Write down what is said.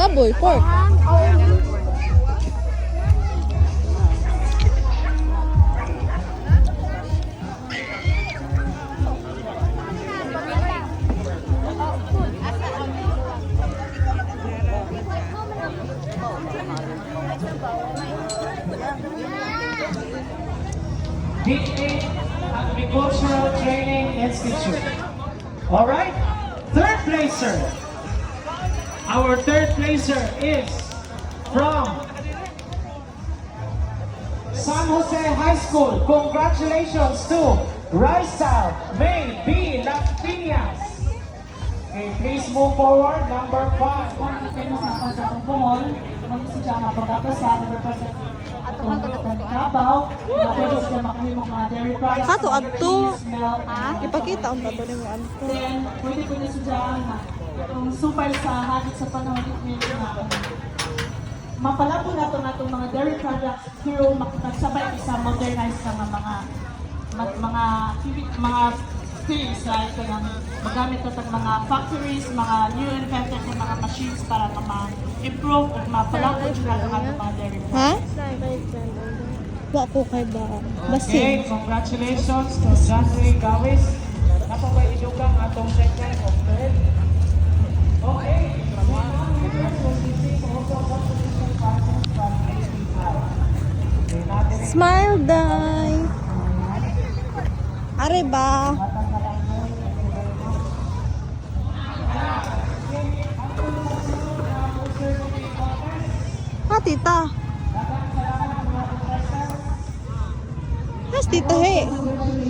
Baboy, pork. DA Agricultural Training Institute. All right, third placer. Our third placer is from San Jose High School. Congratulations to Raisa May B. Lactinias. Okay, please move forward. Number five. Sa mag-isudya nga pagkakasal, represent Davao, pwede sila makuha ng mga dairy products. Kato, milk, Ipakita ang tato ni. Then, pwede ko nga itong super sa hagit sa panahon ni na mapalabo na ito na itong mga dairy products pero magsabay sa modernized na mga mga mga mga things like kanang magamit ito ng mga factories, mga new invented na mga machines para na ma-improve o mapalabo sila ang ating mga dairy Ha? products. Wa ko kay ba. Okay, Basin. congratulations to Ray Gawis. Napabay idugang atong second of third. Okay. Smile die. Are ba? Ha, tita. Has tita he.